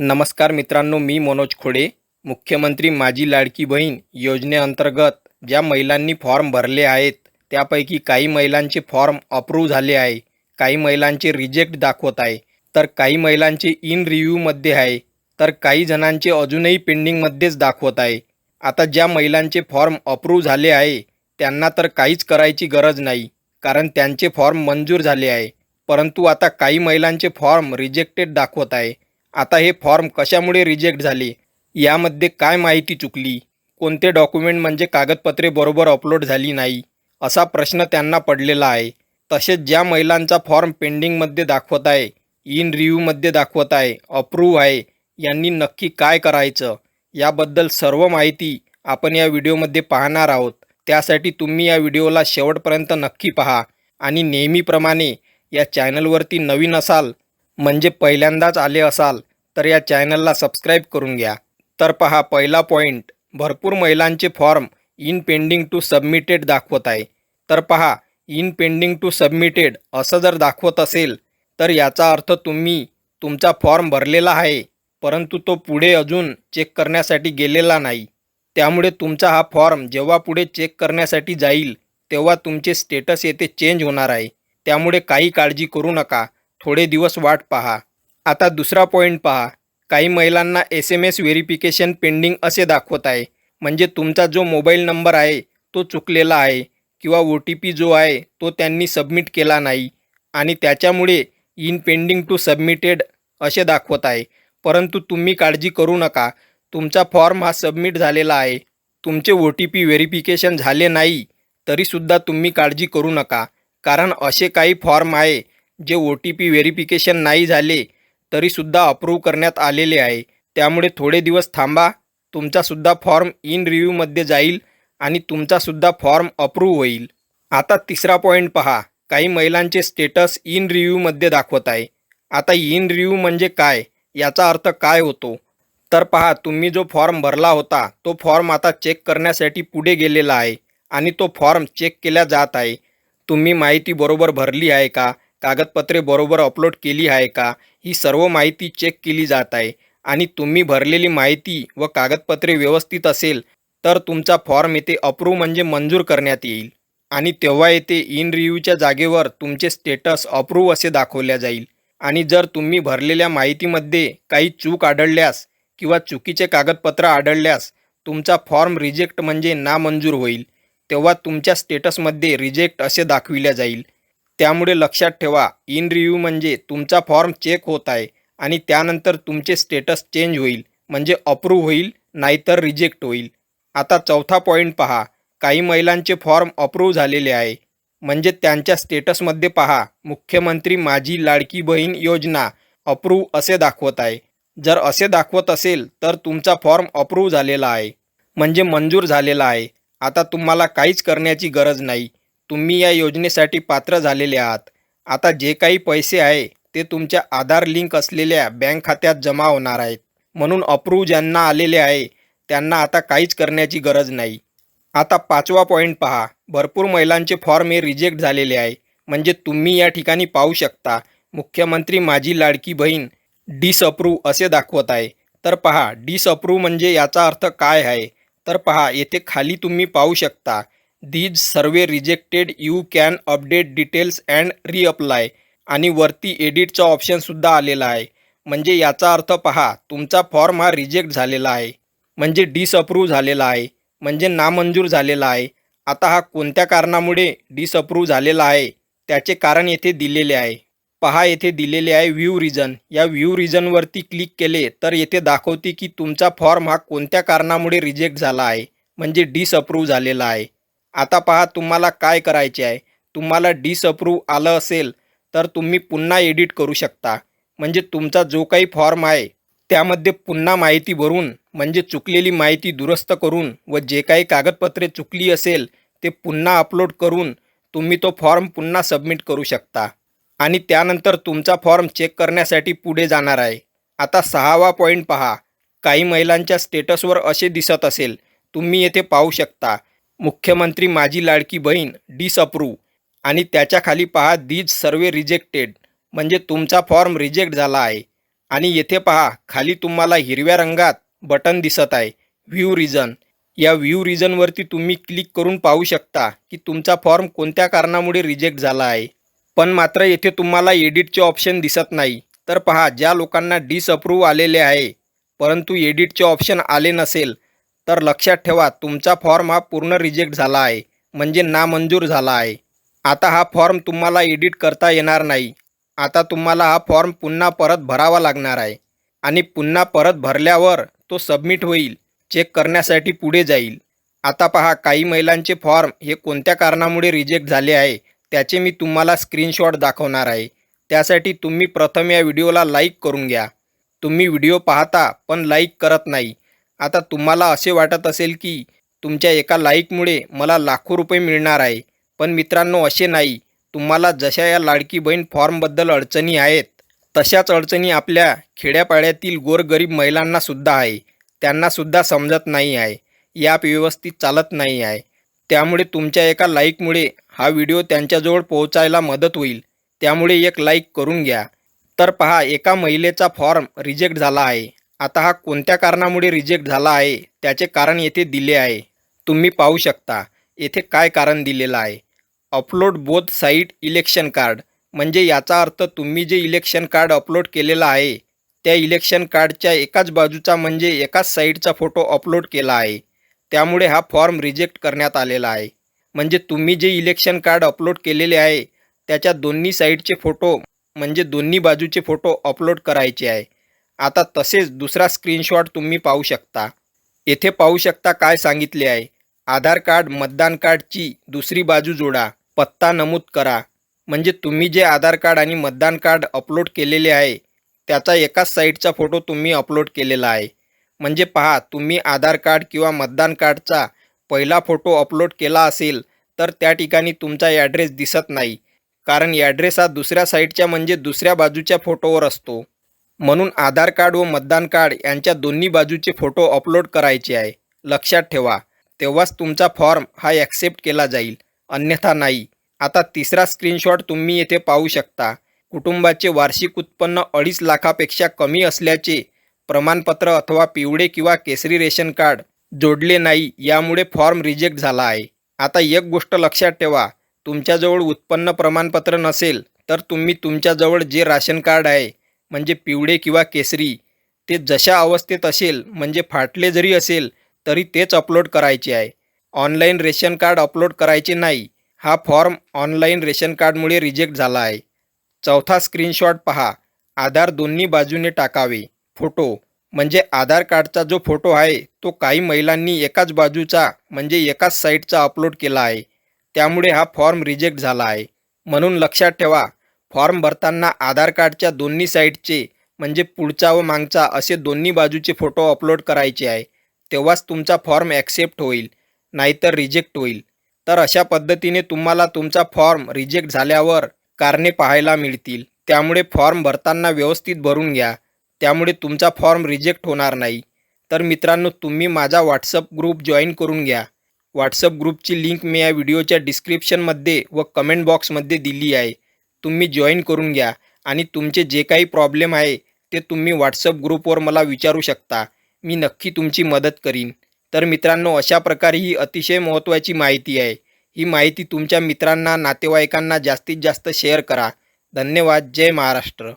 नमस्कार मित्रांनो मी मनोज खोडे मुख्यमंत्री माझी लाडकी बहीण योजनेअंतर्गत ज्या महिलांनी फॉर्म भरले आहेत त्यापैकी काही महिलांचे फॉर्म अप्रूव्ह झाले आहे काही महिलांचे रिजेक्ट दाखवत आहे तर काही महिलांचे इन रिव्ह्यूमध्ये आहे तर काही जणांचे अजूनही पेंडिंगमध्येच दाखवत आहे. आता ज्या महिलांचे फॉर्म अप्रूव्ह झाले आहे त्यांना तर काहीच करायची गरज नाही कारण त्यांचे फॉर्म मंजूर झाले आहे परंतु आता काही महिलांचे फॉर्म रिजेक्टेड दाखवत आहे. आता हे फॉर्म कशामुळे रिजेक्ट झाले? यामध्ये काय माहिती चुकली? कोणते डॉक्युमेंट म्हणजे कागदपत्रे बरोबर अपलोड झाली नाही? असा प्रश्न त्यांना पडलेला आहे. तसेच ज्या महिलांचा फॉर्म पेंडिंगमध्ये दाखवत आहे इन रिव्ह्यूमध्ये दाखवत आहे अप्रूव्ह आहे यांनी नक्की काय करायचं? याबद्दल सर्व माहिती आपण या व्हिडिओमध्ये पाहणार आहोत. त्यासाठी तुम्ही या व्हिडिओला शेवटपर्यंत नक्की पहा आणि नेहमीप्रमाणे या चॅनलवरती नवीन असाल म्हणजे पहिल्यांदाच आले असाल तर या चॅनलला सबस्क्राईब करून घ्या. तर पहा पहिला पॉईंट भरपूर महिलांचे form in pending to submitted दाखवत आहे. तर पहा इन पेंडिंग टू सबमिटेड असं जर दाखवत असेल तर याचा अर्थ तुम्ही तुमचा फॉर्म भरलेला आहे परंतु तो पुढे अजून चेक करण्यासाठी गेलेला नाही. त्यामुळे तुमचा हा फॉर्म जेव्हा पुढे चेक करण्यासाठी जाईल तेव्हा तुमचे स्टेटस येथे चेंज होणार आहे. त्यामुळे काही काळजी करू नका. थोडे दिवस वाट पहा. आता दुसरा पॉईंट पहा. काही महिलांना S M S verification pending असे दाखवत आहे. म्हणजे तुमचा जो मोबाईल नंबर आहे तो चुकलेला आहे किंवा ओ टी पी जो आहे तो त्यांनी सबमिट केला नाही. आणि त्याच्यामुळे इन पेंडिंग टू सबमिटेड असे दाखवत आहे. परंतु तुम्ही काळजी करू नका. तुमचा फॉर्म हा सबमिट झालेला आहे. तुमचे ओ टी पी व्हेरिफिकेशन झाले नाही तरीसुद्धा तुम्ही काळजी करू नका. कारण असे काही फॉर्म आहे जे ओ टी पी व्हेरिफिकेशन नाही झाले तरीसुद्धा अप्रूव्ह करण्यात आलेले आहे. त्यामुळे थोडे दिवस थांबा. तुमचासुद्धा फॉर्म इन रिव्ह्यूमध्ये जाईल आणि तुमचासुद्धा फॉर्म अप्रूव्ह होईल. आता तिसरा पॉईंट पहा. काही महिलांचे स्टेटस इन रिव्ह्यूमध्ये दाखवत आहे. आता इन रिव्ह्यू म्हणजे काय? याचा अर्थ काय होतो? तर पहा तुम्ही जो फॉर्म भरला होता तो फॉर्म आता चेक करण्यासाठी पुढे गेलेला आहे आणि तो फॉर्म चेक केला जात आहे. तुम्ही माहिती बरोबर भरली आहे का? कागदपत्रे बरोबर अपलोड केली आहे का? ही सर्व माहिती चेक केली जात आहे. आणि तुम्ही भरलेली माहिती व कागदपत्रे व्यवस्थित असेल तर तुमचा फॉर्म येथे अप्रूव्ह म्हणजे मंजूर करण्यात येईल. आणि तेव्हा येथे इन रिव्ह्यूच्या जागेवर तुमचे स्टेटस अप्रूव्ह असे दाखवल्या जाईल. आणि जर तुम्ही भरलेल्या माहितीमध्ये काही चूक आढळल्यास किंवा चुकीचे कागदपत्र आढळल्यास तुमचा फॉर्म रिजेक्ट म्हणजे नामंजूर होईल. तेव्हा तुमच्या स्टेटसमध्ये रिजेक्ट असे दाखविल्या जाईल. त्यामुळे लक्षात ठेवा इन रिव्ह्यू म्हणजे तुमचा फॉर्म चेक होत आहे आणि त्यानंतर तुमचे स्टेटस चेंज होईल म्हणजे अप्रूव्ह होईल नाहीतर रिजेक्ट होईल. आता चौथा पॉईंट पहा काही महिलांचे फॉर्म अप्रूव्ह झालेले आहे म्हणजे त्यांच्या स्टेटसमध्ये पहा मुख्यमंत्री माझी लाडकी बहीण योजना अप्रूव्ह असे दाखवत आहे. जर असे दाखवत असेल तर तुमचा फॉर्म अप्रूव्ह झालेला आहे म्हणजे मंजूर झालेला आहे. आता तुम्हाला काहीच करण्याची गरज नाही. तुम्ही या योजनेसाठी पात्र झालेले आहात. आता जे काही पैसे आहे ते तुमच्या आधार लिंक असलेल्या बँक खात्यात जमा होणार आहेत. म्हणून अप्रूव्ह ज्यांना आलेले आहे त्यांना आता काहीच करण्याची गरज नाही. आता पाचवा पॉईंट पहा. भरपूर महिलांचे फॉर्म हे रिजेक्ट झालेले आहे. म्हणजे तुम्ही या ठिकाणी पाहू शकता मुख्यमंत्री माझी लाडकी बहीण डिसअप्रूव्ह असे दाखवत आहे. तर पहा डिसअप्रूव्ह म्हणजे याचा अर्थ काय आहे? तर पहा येथे खाली तुम्ही पाहू शकता these survey rejected you can update details and reapply आणि वरती एडिटचा ऑप्शनसुद्धा आलेला आहे. म्हणजे याचा अर्थ पहा तुमचा फॉर्म हा रिजेक्ट झालेला आहे. म्हणजे डिसअप्रूव्ह झालेला आहे. म्हणजे नामंजूर झालेला आहे. आता हा कोणत्या कारणामुळे डिसअप्रूव्ह झालेला आहे? त्याचे कारण येथे दिलेले आहे. पहा येथे दिलेले आहे व्ह्यू रिजन या व्ह्यू रिजनवरती क्लिक केले तर येथे दाखवते की तुमचा फॉर्म हा कोणत्या कारणामुळे रिजेक्ट झाला आहे. म्हणजे डिसअप्रूव्ह झालेला आहे. आता पहा तुम्हाला काय करायचे आहे. तुम्हाला डिसअप्रूव्ह आलं असेल तर तुम्ही पुन्हा एडिट करू शकता. म्हणजे तुमचा जो काही फॉर्म आहे त्यामध्ये पुन्हा माहिती भरून म्हणजे चुकलेली माहिती दुरुस्त करून व जे काही कागदपत्रे चुकली असेल ते पुन्हा अपलोड करून तुम्ही तो फॉर्म पुन्हा सबमिट करू शकता. आणि त्यानंतर तुमचा फॉर्म चेक करण्यासाठी पुढे जाणार आहे. आता सहावा पॉईंट पहा. काही महिलांच्या स्टेटसवर असे दिसत असेल तुम्ही येथे पाहू शकता. मुख्यमंत्री माझी लाडकी बहीण डिसअप्रूव्ह आणि त्याच्याखाली पहा दीज सर्वे रिजेक्टेड म्हणजे तुमचा फॉर्म रिजेक्ट झाला आहे. आणि येथे पहा खाली तुम्हाला हिरव्या रंगात बटन दिसत आहे. व्ह्यू रिझन या व्ह्यू रिझनवरती तुम्ही क्लिक करून पाहू शकता की तुमचा फॉर्म कोणत्या कारणामुळे रिजेक्ट झाला आहे. पण मात्र येथे तुम्हाला एडिटचे ऑप्शन दिसत नाही. तर पहा ज्या लोकांना डिसअप्रूव्ह आलेले आहे परंतु एडिटचे ऑप्शन आले नसेल तर लक्षात ठेवा तुमचा फॉर्म हा पूर्ण रिजेक्ट झाला आहे. म्हणजे नामंजूर झाला आहे. आता हा फॉर्म तुम्हाला एडिट करता येणार नाही. आता तुम्हाला हा फॉर्म पुन्हा परत भरावा लागणार आहे. आणि पुन्हा परत भरल्यावर तो सबमिट होईल चेक करण्यासाठी पुढे जाईल. आता पहा काही महिलांचे फॉर्म हे कोणत्या कारणामुळे रिजेक्ट झाले आहे त्याचे मी तुम्हाला स्क्रीनशॉट दाखवणार आहे. त्यासाठी तुम्ही प्रथम या व्हिडिओला लाईक करून घ्या. तुम्ही व्हिडिओ पाहता पण लाईक करत नाही. आता तुम्हाला असे वाटत असेल की तुमच्या एका लाईकमुळे मला लाखो रुपये मिळणार आहे. पण मित्रांनो असे नाही. तुम्हाला जशा या लाडकी बहीण फॉर्मबद्दल अडचणी आहेत तशाच अडचणी आपल्या खेड्यापाड्यातील गोरगरीब महिलांनासुद्धा आहे. त्यांनासुद्धा समजत नाही आहे. या ॲप व्यवस्थित चालत नाही आहे. त्यामुळे तुमच्या एका लाईकमुळे हा व्हिडिओ त्यांच्याजवळ पोहोचायला मदत होईल. त्यामुळे एक लाईक करून घ्या. तर पहा एका महिलेचा फॉर्म रिजेक्ट झाला आहे. आता हा कोणत्या कारणामुळे रिजेक्ट झाला आहे? त्याचे कारण येथे दिले आहे. तुम्ही पाहू शकता. येथे काय कारण दिलेलं आहे? Upload both side election card म्हणजे याचा अर्थ तुम्ही जे इलेक्शन कार्ड अपलोड केलेलं आहे त्या इलेक्शन कार्डच्या एकाच बाजूचा म्हणजे एकाच साईडचा फोटो अपलोड केला आहे. त्यामुळे हा फॉर्म रिजेक्ट करण्यात आलेला आहे. म्हणजे तुम्ही जे इलेक्शन कार्ड अपलोड केलेले आहे त्याच्या दोन्ही साईडचे फोटो म्हणजे दोन्ही बाजूचे फोटो अपलोड करायचे आहे. आता तसेच दुसरा स्क्रीनशॉट तुम्ही पाहू शकता. येथे पाहू शकता काय सांगितले आहे. आधार कार्ड मतदान कार्डची दुसरी बाजू जोडा. पत्ता नमूद करा. म्हणजे तुम्ही जे आधार कार्ड आणि मतदान कार्ड अपलोड केलेले आहे त्याचा एकाच साईडचा फोटो तुम्ही अपलोड केलेला आहे. म्हणजे पहा तुम्ही आधार कार्ड किंवा मतदान कार्डचा पहिला फोटो अपलोड केला असेल तर त्या ठिकाणी तुमचा ॲड्रेस दिसत नाही. कारण ॲड्रेस हा दुसऱ्या साईडच्या म्हणजे दुसऱ्या बाजूच्या फोटोवर असतो. म्हणून आधार कार्ड व मतदान कार्ड यांच्या दोन्ही बाजूचे फोटो अपलोड करायचे आहे. लक्षात ठेवा तेव्हाच तुमचा फॉर्म हा ॲक्सेप्ट केला जाईल. अन्यथा नाही. आता तिसरा स्क्रीनशॉट तुम्ही येथे पाहू शकता. कुटुंबाचे वार्षिक उत्पन्न अडीच लाखापेक्षा कमी असल्याचे प्रमाणपत्र अथवा पिवळे किंवा केसरी रेशन कार्ड जोडले नाही यामुळे फॉर्म रिजेक्ट झाला आहे. आता एक गोष्ट लक्षात ठेवा तुमच्याजवळ उत्पन्न प्रमाणपत्र नसेल तर तुम्ही तुमच्याजवळ जे राशन कार्ड आहे म्हणजे पिवळे किंवा केसरी ते जशा अवस्थेत असेल म्हणजे फाटले जरी असेल तरी तेच अपलोड करायचे आहे. ऑनलाईन रेशन कार्ड अपलोड करायचे नाही. हा फॉर्म ऑनलाईन रेशन कार्डमुळे रिजेक्ट झाला आहे. चौथा स्क्रीनशॉट पहा. आधार दोन्ही बाजूने टाकावे. फोटो म्हणजे आधार कार्डचा जो फोटो आहे तो काही महिलांनी एकाच बाजूचा म्हणजे एकाच साईटचा अपलोड केला आहे. त्यामुळे हा फॉर्म रिजेक्ट झाला आहे. म्हणून लक्षात ठेवा फॉर्म भरताना आधार कार्डच्या दोन्ही साईडचे म्हणजे पुढचा व मागचा असे दोन्ही बाजूचे फोटो अपलोड करायचे आहे. तेव्हाच तुमचा फॉर्म ॲक्सेप्ट होईल नाहीतर रिजेक्ट होईल. तर अशा पद्धतीने तुम्हाला तुमचा फॉर्म रिजेक्ट झाल्यावर कारणे पाहायला मिळतील. त्यामुळे फॉर्म भरताना व्यवस्थित भरून घ्या. त्यामुळे तुमचा फॉर्म रिजेक्ट होणार नाही. तर मित्रांनो तुम्ही माझा व्हॉट्सअप ग्रुप जॉईन करून घ्या. व्हॉट्सअप ग्रुपची लिंक मी या व्हिडिओच्या डिस्क्रिप्शनमध्ये व कमेंट बॉक्समध्ये दिली आहे. तुम्ही जॉईन करून घ्या. आणि तुमचे जे काही प्रॉब्लेम आहे ते तुम्ही व्हॉट्सअप ग्रुपवर मला विचारू शकता. मी नक्की तुमची मदत करीन. तर मित्रांनो अशा प्रकारे ही अतिशय महत्त्वाची माहिती आहे. ही माहिती तुमच्या मित्रांना नातेवाईकांना जास्तीत जास्त शेअर करा. धन्यवाद. जय महाराष्ट्र.